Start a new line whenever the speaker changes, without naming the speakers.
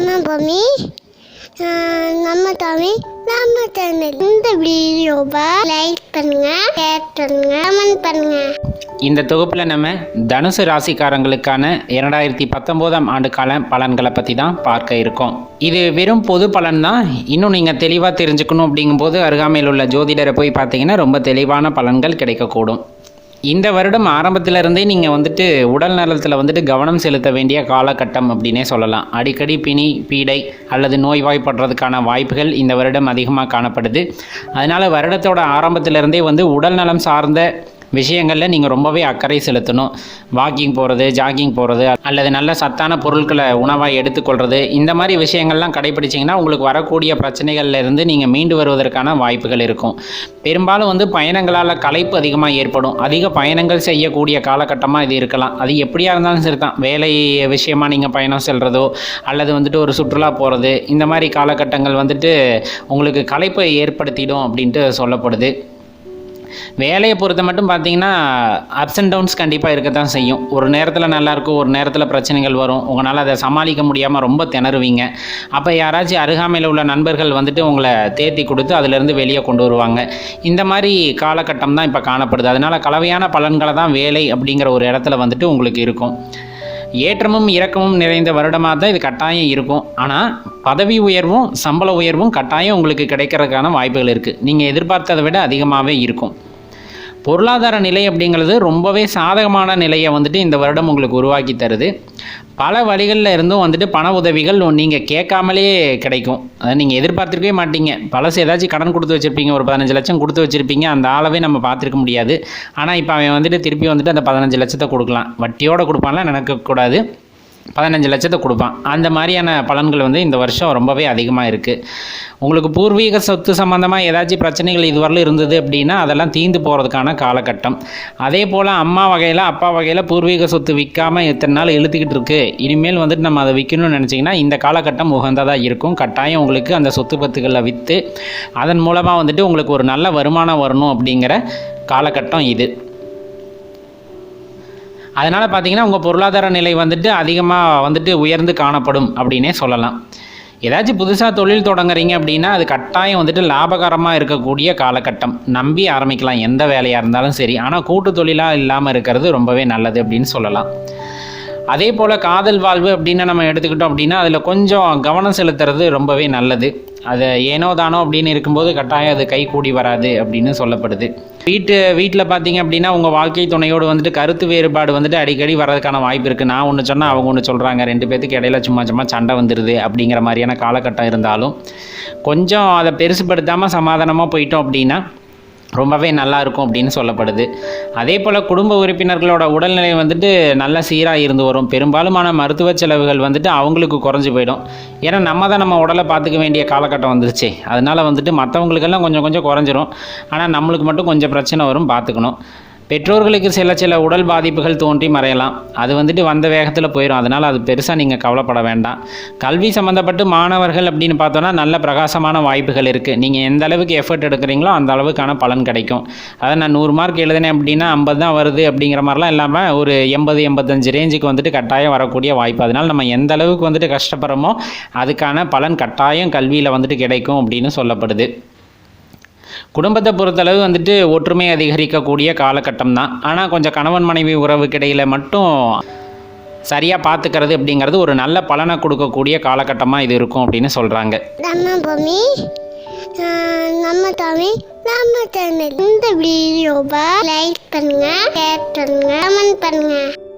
நம்ம பூமி நம்ம தமிழ் நம்ம தமிழ் இந்த வீடியோவை லைக் பண்ணுங்க ஷேர் பண்ணுங்க கமெண்ட் பண்ணுங்க.
இந்த தொகுப்பில் நம்ம தனுசு ராசிக்காரங்களுக்கான இரண்டாயிரத்தி பத்தொம்போதாம் ஆண்டுக்கால பலன்களை பற்றி தான் பார்க்க இருக்கோம். இது வெறும் பொது பலன் தான். இன்னும் நீங்கள் தெளிவாக தெரிஞ்சுக்கணும் அப்படிங்கும்போது அருகாமையில் உள்ள ஜோதிடரை போய் பார்த்தீங்கன்னா ரொம்ப தெளிவான பலன்கள் கிடைக்கக்கூடும். இந்த வருடம் ஆரம்பத்திலிருந்தே நீங்கள் வந்துட்டு உடல் நலத்தில் வந்துட்டு கவனம் செலுத்த வேண்டிய காலகட்டம் அப்படின்னே சொல்லலாம். அடிக்கடி பிணி பீடை அல்லது நோய்வாய்ப்படுறதுக்கான வாய்ப்புகள் இந்த வருடம் அதிகமாக காணப்படுது. அதனால் வருடத்தோட ஆரம்பத்திலிருந்தே வந்து உடல் நலம் சார்ந்த விஷயங்களில் நீங்கள் ரொம்பவே அக்கறை செலுத்தணும். வாக்கிங் போகிறது ஜாகிங் போகிறது அல்லது நல்ல சத்தான பொருட்களை உணவாக எடுத்துக்கொள்கிறது இந்த மாதிரி விஷயங்கள்லாம் கடைபிடிச்சிங்கன்னா உங்களுக்கு வரக்கூடிய பிரச்சனைகள்லேருந்து நீங்கள் மீண்டு வருவதற்கான வாய்ப்புகள் இருக்கும். பெரும்பாலும் வந்து பயணங்களால் களைப்பு அதிகமாக ஏற்படும். அதிக பயணங்கள் செய்யக்கூடிய காலகட்டமாக இது இருக்கலாம். அது எப்படியா இருந்தாலும் சரி தான் வேலை விஷயமாக நீங்கள் பயணம் செல்கிறதோ அல்லது வந்துட்டு ஒரு சுற்றுலா போகிறது இந்த மாதிரி காலகட்டங்கள் வந்துட்டு உங்களுக்கு களைப்பை ஏற்படுத்திடும் அப்படின்ட்டு சொல்லப்படுது. வேலையை பொறுத்த மட்டும் பார்த்தீங்கன்னா அப்ஸ் அண்ட் டவுன்ஸ் கண்டிப்பாக இருக்க தான் செய்யும். ஒரு நேரத்தில் நல்லாயிருக்கும் ஒரு நேரத்தில் பிரச்சனைகள் வரும். உங்களால் அதை சமாளிக்க முடியாமல் ரொம்ப திணறுவீங்க. அப்போ யாராச்சும் அருகாமையில் உள்ள நண்பர்கள் வந்துட்டு உங்களை தேர்த்தி கொடுத்து அதிலிருந்து வெளியே கொண்டு வருவாங்க. இந்த மாதிரி காலகட்டம் தான் இப்போ காணப்படுது. அதனால் கலவையான பலன்களை தான் வேலை அப்படிங்கிற ஒரு இடத்துல வந்துட்டு உங்களுக்கு இருக்கும். ஏற்றமும் இறக்கமும் நிறைந்த வருடமாக தான் இது கட்டாயம் இருக்கும். ஆனால் பதவி உயர்வும் சம்பள உயர்வும் கட்டாயம் உங்களுக்கு கிடைக்கிறதுக்கான வாய்ப்புகள் இருக்குது நீங்கள் எதிர்பார்த்ததை விட அதிகமாகவே இருக்கும். பொருளாதார நிலை அப்படிங்கிறது ரொம்பவே சாதகமான நிலையை வந்துட்டு இந்த வருடம் உங்களுக்கு உருவாக்கி தருது. பல வழிகளில் இருந்தும் வந்துட்டு பண உதவிகள் நீங்கள் கேட்காமலே கிடைக்கும். அதை நீங்கள் எதிர்பார்த்துருக்கவே மாட்டீங்க. பழசு ஏதாச்சும் கடன் கொடுத்து வச்சுருப்பீங்க ஒரு பதினஞ்சு லட்சம் கொடுத்து வச்சுருப்பீங்க அந்த ஆளவே நம்ம பார்த்துருக்க முடியாது. ஆனால் இப்போ அவன் வந்துட்டு திருப்பி வந்துட்டு அந்த பதினஞ்சு லட்சத்தை கொடுக்கலாம். வட்டியோடு கொடுப்பான்லாம் நினைக்கக்கூடாது. பதினஞ்சு லட்சத்தை கொடுப்பான். அந்த மாதிரியான பலன்கள் வந்து இந்த வருஷம் ரொம்பவே அதிகமாக இருக்குது உங்களுக்கு பூர்வீக சொத்து சம்மந்தமாக ஏதாச்சும் பிரச்சனைகள் இதுவரையிலும் இருந்தது அப்படின்னா அதெல்லாம் தீர்ந்து போகிறதுக்கான காலகட்டம். அதே போல் அம்மா வகையில் அப்பா வகையில் பூர்வீக சொத்து விற்காமல் இத்தனை நாள் இழுத்துக்கிட்டு இருக்கு. இனிமேல் வந்துட்டு நம்ம அதை விற்கணும்னு நினச்சிங்கன்னா இந்த காலகட்டம் உகந்ததாக இருக்கும். கட்டாயம் உங்களுக்கு அந்த சொத்து பத்துக்களை விற்று அதன் மூலமாக வந்துட்டு உங்களுக்கு ஒரு நல்ல வருமானம் வரணும் அப்படிங்கிற காலகட்டம் இது. அதனால் பார்த்தீங்கன்னா உங்கள் பொருளாதார நிலை வந்துட்டு அதிகமாக வந்துட்டு உயர்ந்து காணப்படும் அப்படின்னே சொல்லலாம். ஏதாச்சும் புதுசாக தொழில் தொடங்குறீங்க அப்படின்னா அது கட்டாயம் வந்துட்டு லாபகரமாக இருக்கக்கூடிய காலகட்டம். நம்பி ஆரம்பிக்கலாம் எந்த வேலையாக இருந்தாலும் சரி. ஆனால் கூட்டு தொழிலாக இல்லாமல் இருக்கிறது ரொம்பவே நல்லது அப்படின்னு சொல்லலாம். அதே போல் காதல் வாழ்வு அப்படின்னு நம்ம எடுத்துக்கிட்டோம் அப்படின்னா அதில் கொஞ்சம் கவனம் செலுத்துறது ரொம்பவே நல்லது. அது ஏனோ தானோ அப்படின்னு இருக்கும்போது கட்டாயம் அது கை கூடி வராது அப்படின்னு சொல்லப்படுது. வீட்டு வீட்டில் பார்த்தீங்க அப்படின்னா உங்கள் வாழ்க்கை துணையோடு வந்துட்டு கருத்து வேறுபாடு வந்துட்டு அடிக்கடி வர்றதுக்கான வாய்ப்பு இருக்குது நான் ஒன்று சொன்னால் அவங்க ஒன்று சொல்கிறாங்க ரெண்டு பேத்துக்கு இடையில சும்மா சும்மா சண்டை வந்துடுது அப்படிங்கிற மாதிரியான காலகட்டம் இருந்தாலும் கொஞ்சம் அதை பெருசுப்படுத்தாமல் சமாதானமாக போயிட்டோம் அப்படின்னா ரொம்பவே நல்லா இருக்கும் அப்படின்னு சொல்லப்படுது. அதே போல் குடும்ப உறுப்பினர்களோட உடல்நிலை வந்துட்டு நல்லா சீராக இருந்து வரும். பெரும்பாலுமான மருத்துவ செலவுகள் வந்துட்டு அவங்களுக்கு குறைஞ்சி போயிடும். ஏன்னா நம்ம தான் நம்ம உடலை பார்த்துக்க வேண்டிய காலகட்டம் வந்துருச்சு. அதனால் வந்துட்டு மற்றவங்களுக்கெல்லாம் கொஞ்சம் கொஞ்சம் குறைஞ்சிரும். ஆனால் நம்மளுக்கு மட்டும் கொஞ்சம் பிரச்சனை வரும் பார்த்துக்கணும். பெற்றோர்களுக்கு சில சில உடல் பாதிப்புகள் தோன்றி மறையலாம். அது வந்துட்டு வந்த வேகத்தில் போயிடும் அதனால் அது பெருசாக நீங்கள் கவலைப்பட வேண்டாம். கல்வி சம்மந்தப்பட்டு மாணவர்கள் அப்படின்னு பார்த்தோன்னா நல்ல பிரகாசமான வாய்ப்புகள் இருக்குது நீங்கள் எந்த அளவுக்கு எஃபர்ட் எடுக்கிறீங்களோ அந்த அளவுக்கான பலன் கிடைக்கும். அதை நான் நூறு மார்க் எழுதினேன் அப்படின்னா ஐம்பது தான் வருது அப்படிங்கிற மாதிரிலாம் இல்லாமல் ஒரு எண்பது எண்பத்தஞ்சு ரேஞ்சுக்கு வந்துட்டு கட்டாயம் வரக்கூடிய வாய்ப்பு. அதனால் நம்ம எந்த அளவுக்கு வந்துட்டு கஷ்டப்படுறோமோ அதுக்கான பலன் கட்டாயம் கல்வியில் வந்துட்டு கிடைக்கும் அப்படின்னு சொல்லப்படுது. குடும்பத்தை பொறுத்தளவு வந்துட்டு ஒற்றுமை அதிகரிக்கக்கூடிய காலகட்டம் தான் ஆனால் கொஞ்சம் கணவன் மனைவி உறவுக்கு மட்டும் சரியாக பார்த்துக்கிறது அப்படிங்கிறது ஒரு நல்ல பலனை கொடுக்கக்கூடிய காலகட்டமாக இது இருக்கும் அப்படின்னு சொல்கிறாங்க
நம்ம தமிழ் நம்ம தமிழ் இந்த வீடியோவை லைக் பண்ணுங்க ஷேர் பண்ணுங்க கமெண்ட் பண்ணுங்க.